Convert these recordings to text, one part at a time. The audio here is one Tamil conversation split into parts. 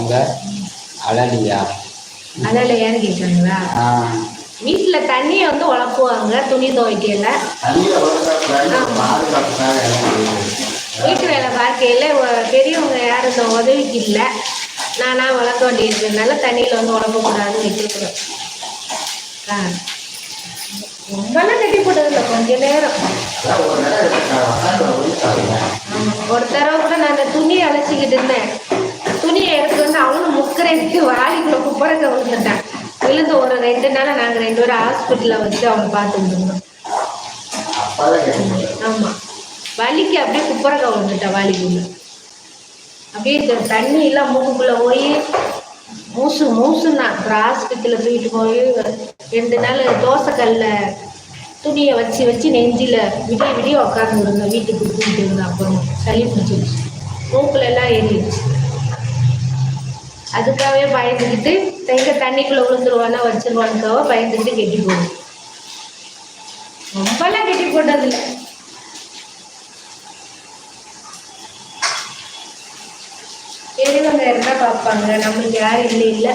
அவங்க அழலியா அழலையான்னு கேட்குறாங்களா வீட்டில் தண்ணியை வந்து உழப்புவாங்க துணி இருக்குது. வீட்டு வேலை பார்க்கையில் பெரியவங்க யாரும் இந்த உதவிக்கு இல்லை நானா வளர்க்க வேண்டியிருக்கிறதுனால தண்ணியில் வந்து உழப்பக்கூடாதுன்னு வச்சுருக்குறேன் ஆ. ரொம்பலாம் கட்டி போட்டதில்லை கொஞ்ச நேரம். ஒரு தடவை கூட நான் அந்த துணியை அழைச்சிக்கிட்டு இருந்தேன். வாளிக்குள்ள குப்பரங்க விழுந்துட்டான் விழுந்து ஒரு ரெண்டு நாள் நாங்கள் ரெண்டு பேரும் ஹாஸ்பிட்டலில் வச்சு அவங்க பார்த்துட்டு இருந்தோம். ஆமாம் வலிக்கு அப்படியே குப்பரங்க விழுந்துட்டான் வாளிக்குள்ள அப்படியே இந்த தண்ணி எல்லாம் மூக்குக்குள்ளே போய் மூசு மூசுன்னா அப்புறம் ஹாஸ்பிட்டலில் தூக்கிட்டு போய் ரெண்டு நாள் தோசைக்கல்ல துணியை வச்சு வச்சு நெஞ்சில் விடிய விடிய உட்காந்து விடுங்க வீட்டுக்கு தூக்கிட்டு இருந்தோம் அப்புறம் சளி பிடிச்சிருச்சு. மூக்குல எல்லாம் ஏறிடுச்சு. அதுக்காகவே பயந்துக்கிட்டு எங்க தண்ணிக்குள்ளே விழுந்துருவானா வச்சிருவானுக்காக பயந்துக்கிட்டு கெட்டி போடும் ரொம்பலாம் கெட்டி போட்டதில்லை. பெரியவங்க இருந்தா பார்ப்பாங்க. நம்மளுக்கு யாரும் இல்லை இல்லை.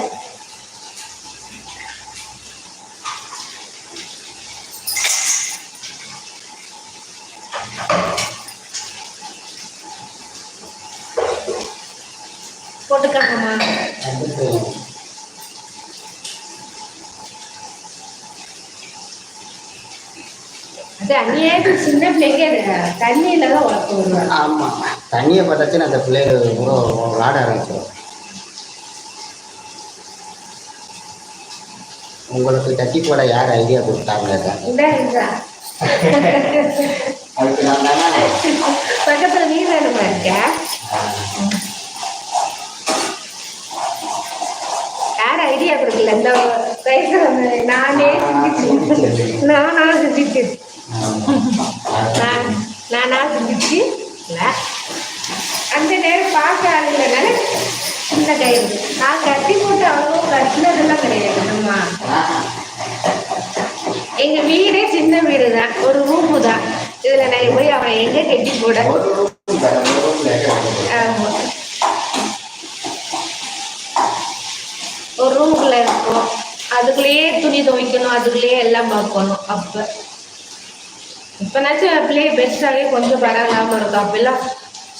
போட்டுக்கலாமா அடுத்து சின்ன பிள்ளைங்க தண்ணியில தான் வளர்க்க வருவாங்க ஆமாம் தண்ணியை பார்த்தாச்சுன்னா அந்த பிள்ளைகள் கூட விளாட ஆரம்பிச்சிடும். உங்களுக்கு கட்டி போட யார் ஐடியா கொடுத்தாங்க? பக்கத்துல நீ வேணுமா இருக்க? ஐடியா கொடுக்கல. இந்த வயசுல நானே நானா செஞ்சுட்டு நான் இல்லை. அந்த நேரம் பார்க்க ஆளுங்கனால சின்ன கயிறு நான் கட்டி போட்டு அவ்வளோ கட்டினதெல்லாம் கிடையாது. அம்மா. எங்க வீடே சின்ன வீடு தான் ஒரு ரூமு தான் இதுல நான் போய் அவன் எங்க கட்டி போட? ஆமா. ஒரு ரூமுக்குள்ள இருக்கும். அதுக்குள்ளேயே துணி துவைக்கணும் அதுக்குள்ளேயே எல்லாம் பார்க்கணும். அப்ப இப்பனாச்சும் அப்படியே பெஸ்டாகவே கொஞ்சம் பரவாயில்லாம இருக்கும். அப்பெல்லாம்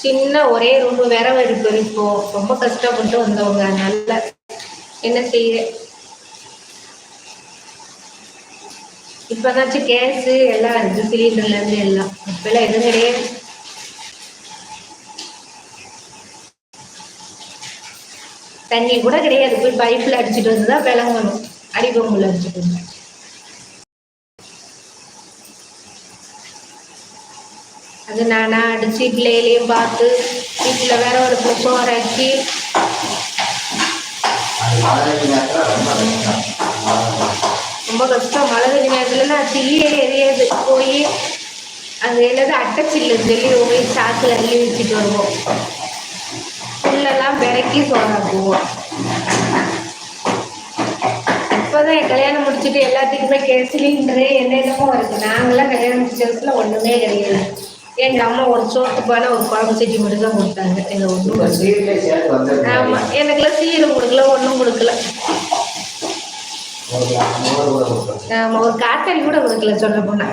சின்ன ஒரே ரூம் விரவு எடுப்பு இருக்கும் ரொம்ப கஷ்டப்பட்டு வந்தவங்க. அதனால என்ன செய்ய? இப்பதாச்சும் கேஸு எல்லாம் இருக்கு சிலிண்டர்ல இருந்து எல்லாம். இப்பெல்லாம் எதுவும் கிடையாது. தண்ணி கூட கிடையாது. போய் பைப்பில் அடிச்சுட்டு வந்து தான் விளங்கணும். அடிபம்புல அடிச்சுட்டு வந்து. அது நானா அடிச்சு பிள்ளைகளையும் பார்த்து வீட்டில் வேற ஒரு சோறாக்கி ரொம்ப கஷ்டம். மழை பெய்ய நேரத்துலலாம் தீயே எரியாது. போய் அங்கே என்னது அட்டைச்சில்லு சொல்லி போய் சாக்கில் அள்ளி வச்சுட்டு வருவோம். புல்லெல்லாம் பிறக்கி சோறாக்குவோம். இப்போதான் என் கல்யாணம் முடிச்சுட்டு எல்லாத்துக்குமே கேஸ் சிலிண்டரு என்னென்னமோ இருக்கு நாங்களாம் கல்யாணம் முடிச்ச வயசுல ஒன்றுமே கிடையாது எங்கள் அம்மா ஒரு சோத்து பானை ஒரு குழம்பு சட்டி மட்டும் தான் கொடுத்தாங்க எங்கள் ஒன்றும். ஆமாம் எனக்குலாம் சீரம் கொடுக்கல ஒன்றும் கொடுக்கல. ஒரு glass மோர் கூட கொடுக்கணும். ஆமா ஒரு காத்தாடி கூட கொடுக்கல சொல்ல போனா.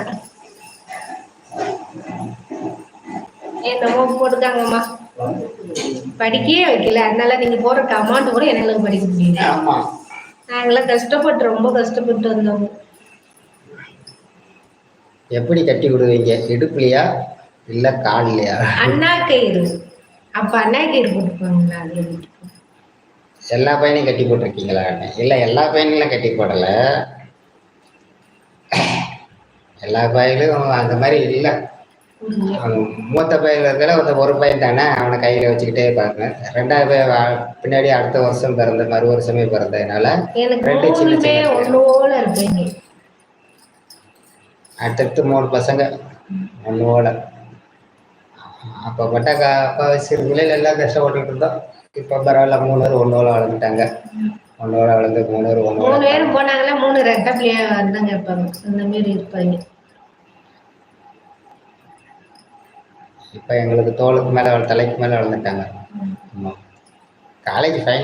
என்னமோ போட்டுக்காங்கம்மா படிக்கவே வைக்கல. அதனால நீங்க போடுற அமௌண்ட் கூட என்னால படிக்க முடியல. நாங்களாம் கஷ்டப்பட்டு ரொம்ப கஷ்டப்பட்டு வந்தோம். எப்படி கட்டி விடுவீங்க? இடுப்புலையா? இல்ல கால்லையா? அண்ணா கயிறு. அப்ப அண்ணா கயிறு போட்டுப்பாங்களா. எல்லா பையனையும் கட்டி போட்டிருக்கீங்களா? இல்ல எல்லா பையனையும் கட்டி போடல. எல்லா பையனும் அந்த மாதிரி இல்ல. மூத்த பையன் இருந்தாலும் அந்த ஒரு பையன் தானே அவனை கையில வச்சுக்கிட்டே இருப்பாங்க. ரெண்டாவது பின்னாடி அடுத்த வருஷம் பிறந்த மறு வருஷமே பிறந்ததுனால ரெண்டு சின்ன அடுத்தடுத்து மூணு பசங்க ஒன்னோட. அப்போ மட்டும் அப்பா சிறு பிள்ளைகள் எல்லாம் கஷ்டப்பட்டுட்டு இருந்தோம். இப்போ பரவாயில்ல மூணு பேர் ஒன்னோட வளர்ந்துட்டாங்க. ஒன்னோட வளர்ந்து மூணு பேர் மூணு ஒன்னோட பேரும் போனாங்களா மூணு ரெட்டை பிள்ளையா இருந்தாங்க இருப்பாங்க அந்த மாதிரி இருப்பாங்க. இப்போ எங்களுக்கு தோளுக்கு மேலே தலைக்கு மேலே வளர்ந்துட்டாங்க. ஆமாம் காலேஜ் ஃபைனல்